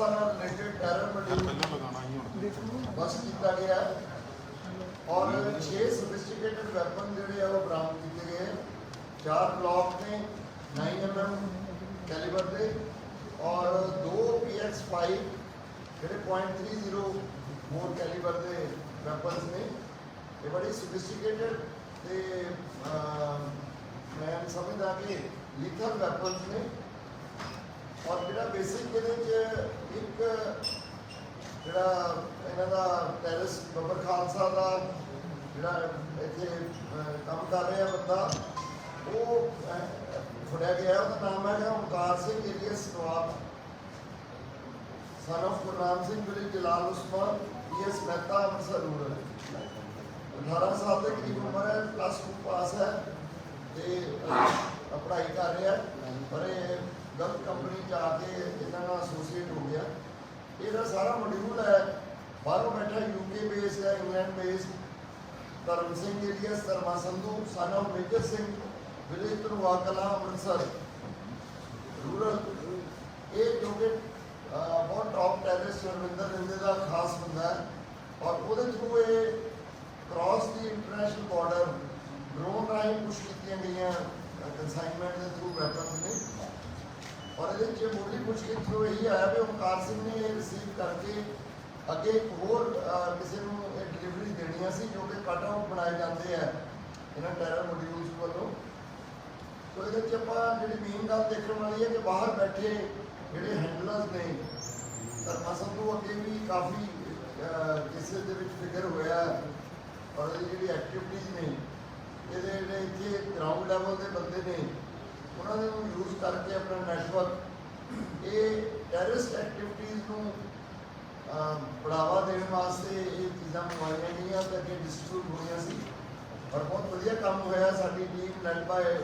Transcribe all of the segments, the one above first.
ਖਾਲਸਾ ਨਾਲ related terror module ਬਸ ਕੀਤਾ ਗਿਆ। ਔਰ 6 ਸੋਫਿਸਟੀਕੇਟਡ ਵੈਪਨ ਜਿਹੜੇ ਆ ਉਹ ਬਰਾਮਦ ਕੀਤੇ ਗਏ ਚਾਰ ਬਲੌਕ ਨੇ 9 mm ਕੈਲੀਬਰ ਦੇ। ਔਰ ਦੋ PX5 ਜਿਹੜੇ .30 ਮੋਰ ਕੈਲੀਬਰ ਦੇ ਵੈਪਨਸ ਨੇ। ਇਹ ਬੜੀ ਸੋਫਿਸਟੀਕੇਟਡ ਤੇ ਮੈਂ ਸਮਝਦਾ ਕਿ ਲੀਥਲ ਵੈਪਨਸ ਨੇ। ਔਰ ਜਿਹੜਾ ਬੇਸਿਕ ਇਹਦੇ ਚ ਇੱਕ ਜਿਹੜਾ ਇਹਨਾਂ ਦਾ ਟੈਰਸ ਬੱਬਰ ਖਾਲਸਾ ਦਾ ਜਿਹੜਾ ਇੱਥੇ ਕੰਮ ਕਰ ਰਿਹਾ ਬੰਦਾ, ਉਹ ਫੜਿਆ ਗਿਆ। ਉਹਦਾ ਨਾਮ ਹੈ Omkar Singh alias Nawab son of Gurnam Singh village Jalal Usman PS Mehta Amritsar rural 18 ਸਾਲ ਦੇ ਕਰੀਬ ਉਮਰ ਹੈ ਪਲੱਸ 2 ਪਾਸ ਹੈ, ਤੇ ਪੜ੍ਹਾਈ ਕਰ ਰਿਹਾ ਪਰ ਇਹ ਗਲਤ ਕੰਪਨੀ ਚ ਆ ਕੇ ਇਹਨਾਂ ਨਾਲ ਐਸੋਸੀਏਟ ਹੋ ਗਿਆ ਇਹਦਾ ਸਾਰਾ ਮੋਡਿਊਲ ਹੈ ਬਾਹਰੋਂ ਬੈਠਾ ਯੂਕੇ ਬੇਸ ਹੈ England base Dharam Singh alias Dharma Sandhu son of Major Singh village Dharwa Kala Amritsar rural ਇਹ ਜੋ ਕਿ ਅਹ, ਬਹੁਤ ਟੌਪ ਟੈਰਰਿਸਟ ਰਵਿੰਦਰ ਰਿੰਦੇ ਦਾ ਖਾਸ ਬੰਦਾ ਹੈ ਔਰ ਉਹਦੇ ਥਰੂ ਇਹ ਕ੍ਰਾਸ ਦੀ ਇੰਟਰਨੈਸ਼ਨਲ ਬਾਰਡਰ ਡਰੋਨ ਰਾਹੀਂ ਪੁਸ਼ ਕੀਤੀਆਂ ਗਈਆਂ ਕਨਸਾਈਨਮੈਂਟ ਦੇ ਥਰੂ ਵੈਪਨਸ ਨੇ ਔਰ ਇਹਦੇ ਚ ਮੁੱਢਲੀ ਮੁਸ਼ਕਿਲ ਤੋਂ ਇਹੀ ਆਇਆ ਵੀ ਓਮਕਾਰ ਸਿੰਘ ਨੇ ਇਹ ਰਿਸੀਵ ਕਰਕੇ ਅੱਗੇ ਇੱਕ ਹੋਰ ਕਿਸੇ ਨੂੰ ਇਹ ਡਿਲੀਵਰੀ ਦੇਣੀਆਂ ਸੀ ਜੋ ਕਿ ਕਟ ਆਊਟ ਬਣਾਏ ਜਾਂਦੇ ਆ ਇਹਨਾਂ ਟੈਰਰ ਮੋਡਿਊਲਸ ਵੱਲੋਂ। ਸੋ ਇਹਦੇ ਚ ਆਪਾਂ ਜਿਹੜੀ ਮੇਨ ਗੱਲ ਦੇਖਣ ਵਾਲੀ ਹੈ ਕਿ ਬਾਹਰ ਬੈਠੇ ਜਿਹੜੇ ਹੈਂਡਲਰਸ ਨੇ ਅਸਲ ਤੋਂ ਅੱਗੇ ਵੀ ਕਾਫੀ ਕਿਸੇ ਦੇ ਵਿੱਚ ਫਿਕਰ ਹੋਇਆ ਔਰ ਇਹਦੀ ਜਿਹੜੀ ਐਕਟੀਵਿਟੀਜ਼ ਨੇ, ਇਹਦੇ ਜਿਹੜੇ ਇੱਥੇ ਗਰਾਊਂਡ ਲੈਵਲ ਦੇ ਬੰਦੇ ਨੇ ਉਹਨਾਂ ਨੂੰ ਯੂਜ਼ ਕਰਕੇ ਆਪਣਾ ਨੈਟਵਰਕ ਇਹ ਟੈਰਰਿਸਟ ਐਕਟੀਵਿਟੀਜ਼ ਨੂੰ ਬੜਾਵਾ ਦੇਣ ਵਾਸਤੇ ਇਹ ਚੀਜ਼ਾਂ ਮੰਗਵਾਈਆਂ ਗਈਆਂ ਤੇ ਅੱਗੇ ਡਿਸਟ੍ਰੀਬਿਊਟ ਹੋਈਆਂ ਸੀ। ਔਰ ਬਹੁਤ ਵਧੀਆ ਕੰਮ ਹੋਇਆ, ਸਾਡੀ team led by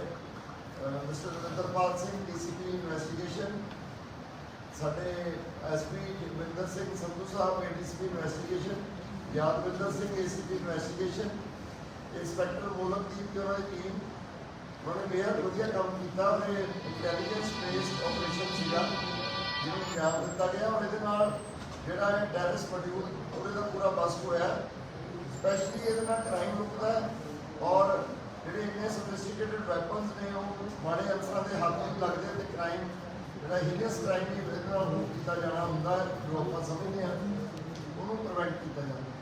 mister Ravinderpal Singh DCP investigation ਸਾਡੇ SP Jagvinder Singh Sandhu sahib ADCP investigation Yadvinder Singh ACP investigation inspector Molakdeep ਤੇ ਉਹਨਾਂ ਦੀ ਟੀਮ ਉਹਨਾਂ ਨੇ ਬੇहद ਵਧੀਆ ਕੰਮ ਕੀਤਾ ਔਰ ਇਹ ਇੰਟੈਲੀਜੈਂਸ ਬੇਸਡ ਆਪਰੇਸ਼ਨ ਸੀਗਾ, ਜਿਹਨੂੰ ਅੰਜਾਮ ਦਿੱਤਾ ਗਿਆ, ਔਰ ਇਹਦੇ ਨਾਲ ਜਿਹੜਾ ਇਹ ਟੈਰਰਿਸਟ ਮੋਡਿਊਲ ਉਹਦੇ ਦਾ ਪੂਰਾ ਬਸ ਹੋਇਆ। ਸਪੈਸ਼ਲੀ ਇਹਦੇ ਨਾਲ ਕ੍ਰਾਈਮ ਰੁਕਦਾ ਔਰ ਜਿਹੜੇ ਇੰਨੇ ਸੋਫਿਸਟੀਕੇਟਡ ਵੈਪਨਸ ਨੇ, ਉਹ ਮਾੜੇ ਅਫਸਰਾਂ ਦੇ ਹੱਥ ਨਹੀਂ ਲੱਗਦੇ ਤੇ ਕ੍ਰਾਈਮ ਜਿਹੜਾ ਹੀਰੀਅਸ ਕ੍ਰਾਈਮ ਵੀ ਇਹਦੇ ਨਾਲ ਕੀਤਾ ਜਾਣਾ ਹੁੰਦਾ ਜੋ ਆਪਾਂ ਸਮਝਦੇ ਹਾਂ, ਉਹਨੂੰ ਪ੍ਰੀਵੈਂਟ ਕੀਤਾ ਜਾਂਦਾ